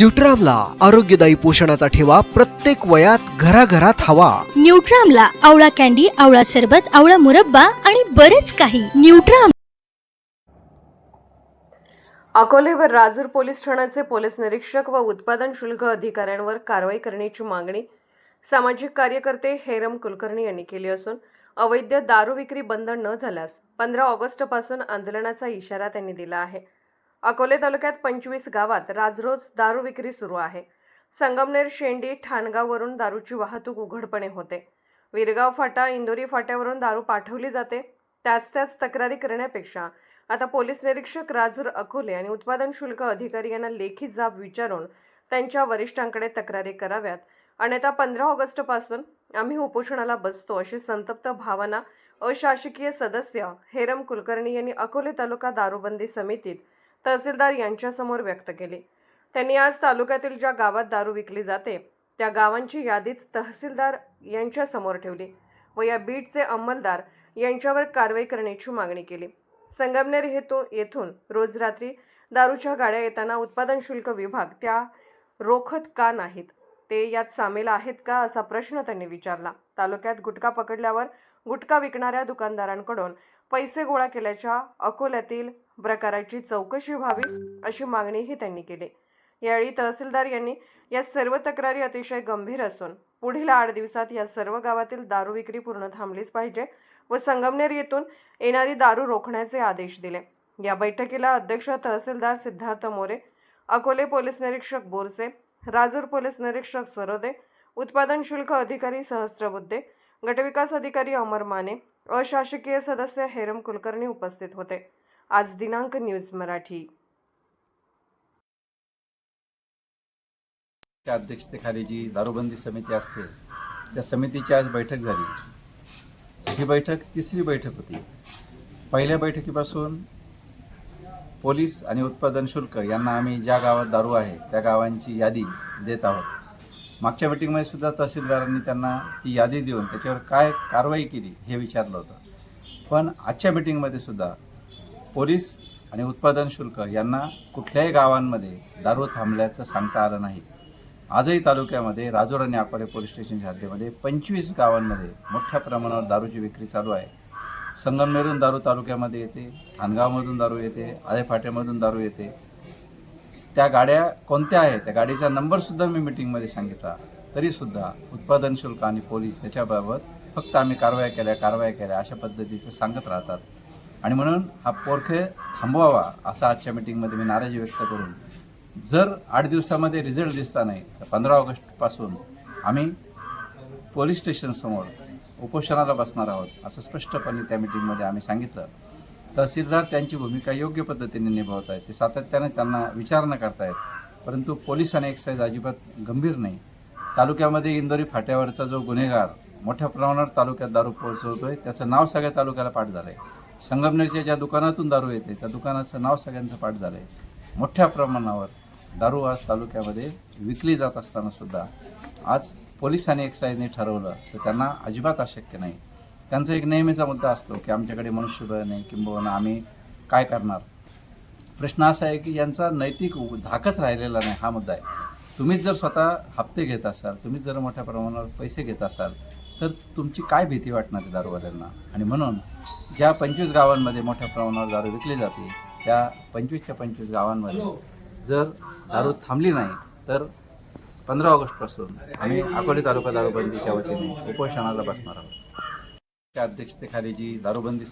न्यूट्रामला आरोग्यदायी पोषणाचा ठेवा प्रत्येक वयात घराघरात हवा. न्यूट्रामला आवळा कॅन्डी आवळा सरबत आवळा मुरब्बा आणि बरेच काही. न्यूट्राम अकोले व राजूर पोलीस ठाण्याचे पोलीस निरीक्षक व उत्पादन शुल्क अधिकाऱ्यांवर कारवाई करण्याची मागणी सामाजिक कार्यकर्ते हेरम कुलकर्णी यांनी केली असून अवैध दारू विक्री बंद न झाल्यास पंधरा ऑगस्टपासून आंदोलनाचा इशारा त्यांनी दिला आहे. अकोले तालुक्यात पंचवीस गावात राजरोज दारू विक्री सुरू आहे. संगमनेर शेंडी ठाणगाववरून दारूची वाहतूक उघडपणे होते. विरगाव फाटा इंदोरी फाट्यावरून दारू पाठवली जाते. त्याच त्याच तक्रारी करण्यापेक्षा आता पोलीस निरीक्षक राजूर अकोले आणि उत्पादन शुल्क अधिकारी यांना लेखी जाब विचारून त्यांच्या वरिष्ठांकडे तक्रारी कराव्यात. अन्यथा पंधरा ऑगस्टपासून आम्ही उपोषणाला बसतो अशी संतप्त भावना अशासकीय सदस्य हेरम कुलकर्णी यांनी अकोले तालुका दारूबंदी समितीत तहसीलदार यांच्यासमोर व्यक्त केली. त्यांनी आज तालुक्यातील ज्या गावात दारू विकली जाते त्या गावांची यादीच तहसीलदार यांच्यासमोर ठेवली व या बीटचे अंमलदार यांच्यावर कारवाई करण्याची मागणी केली. संगमनेर हेतू येथून रोज रात्री दारूच्या गाड्या येताना उत्पादन शुल्क विभाग त्या रोखत का नाहीत ते यात सामील आहेत का असा प्रश्न त्यांनी विचारला. तालुक्यात गुटखा पकडल्यावर गुटखा विकणाऱ्या दुकानदारांकडून पैसे गोळा केल्याच्या अकोल्यातील प्रकाराची चौकशी व्हावी अशी मागणीही त्यांनी केली. यावेळी तहसीलदार यांनी या सर्व तक्रारी अतिशय गंभीर असून पुढील आठ दिवसात या सर्व गावातील दारू विक्री पूर्ण थांबलीच पाहिजे व संगमनेर येथून येणारी दारू रोखण्याचे आदेश दिले. या बैठकीला अध्यक्ष तहसीलदार सिद्धार्थ मोरे अकोले पोलीस निरीक्षक बोरसे राजूर पोलीस निरीक्षक सरोदे उत्पादन शुल्क अधिकारी सहस्त्रबुद्धे गटविकास अधिकारी अमर माने अशासकीय सदस्य हेरम कुलकर्णी उपस्थित होते. आज दिनांक न्यूज मराठी. त्या अध्यक्षतेखाली जी दारूबंदी समिती असते त्या समितीची आज बैठक झाली. ही बैठक तिसरी बैठक होती. पहिल्या बैठकीपासून पोलीस आणि उत्पादन शुल्क यांना आम्ही ज्या गावात दारू आहे त्या गावांची यादी देत आहोत. मागच्या मिटिंगमध्ये सुद्धा तहसीलदारांनी त्यांना ती यादी देऊन त्याच्यावर काय कारवाई केली हे विचारलं होतं. पण आजच्या मिटिंगमध्ये सुद्धा पोलीस आणि उत्पादन शुल्क यांना कुठल्याही गावांमध्ये दारू थांबल्याचं सांगता आलं नाही. आजही तालुक्यामध्ये राजूर आणि अकोले पोलीस स्टेशनच्या हद्दीमध्ये पंचवीस गावांमध्ये मोठ्या प्रमाणावर दारूची विक्री चालू आहे. संगमनेरून दारू तालुक्यामध्ये येते ठाणगावमधून दारू येते आळेफाट्यामधून दारू येते. त्या गाड्या कोणत्या आहेत? त्या गाडीचा नंबरसुद्धा मी मिटिंगमध्ये सांगितला. तरीसुद्धा उत्पादन शुल्क आणि पोलीस त्याच्याबाबत फक्त आम्ही कारवाया केल्या कारवाया केल्या अशा पद्धतीचं सांगत राहतात. आणि म्हणून हा पोरखे थांबवावा असा आजच्या मिटिंगमध्ये मी नाराजी व्यक्त करून जर आठ दिवसामध्ये रिझल्ट दिसला नाही तर पंधरा ऑगस्टपासून आम्ही पोलीस स्टेशनसमोर उपोषणाला बसणार आहोत असं स्पष्टपणे त्या मिटिंगमध्ये आम्ही सांगितलं. तहसीलदार त्यांची भूमिका योग्य पद्धतीने निभावत आहेत ते सातत्याने त्यांना विचारणा करतायत. परंतु पोलीस आणि एक्साईज अजिबात गंभीर नाही. तालुक्यामध्ये इंदोरी फाट्यावरचा जो गुन्हेगार मोठ्या प्रमाणावर तालुक्यात दारू पोहोचवतोय त्याचं नाव सगळ्या तालुक्याला पाठ झालं आहे संगमनेरच्या ज्या दुकानातून दारू येते त्या दुकानाचं नाव सगळ्यांचं पाठ झालं आहे मोठ्या प्रमाणावर दारू आज तालुक्यामध्ये विकली जात असताना सुद्धा आज पोलिसांनी आणि एक्साईजने ठरवलं तर त्यांना अजिबात अशक्य नाही. त्यांचा एक नेहमीचा मुद्दा असतो की आमच्याकडे मनुष्यबळ नाही किंबहुना आम्ही काय करणार? प्रश्न असा आहे की यांचा नैतिक धाकच राहिलेला नाही हा मुद्दा आहे. तुम्हीच जर स्वतः हप्ते घेत असाल तुम्हीच जर मोठ्या प्रमाणावर पैसे घेत असाल तर तुमची काय भीती वाटणार आहे दारूवाल्यांना? आणि म्हणून ज्या पंचवीस गावांमध्ये मोठ्या प्रमाणावर दारू विकली जाते त्या पंचवीसच्या पंचवीस गावांमध्ये जर दारू थांबली नाही तर पंधरा ऑगस्टपासून आम्ही अकोले तालुका दारूबंदीच्या वतीने उपोषणाला बसणार आहोत. अध्यक्षतेखाली जी दारूबंदी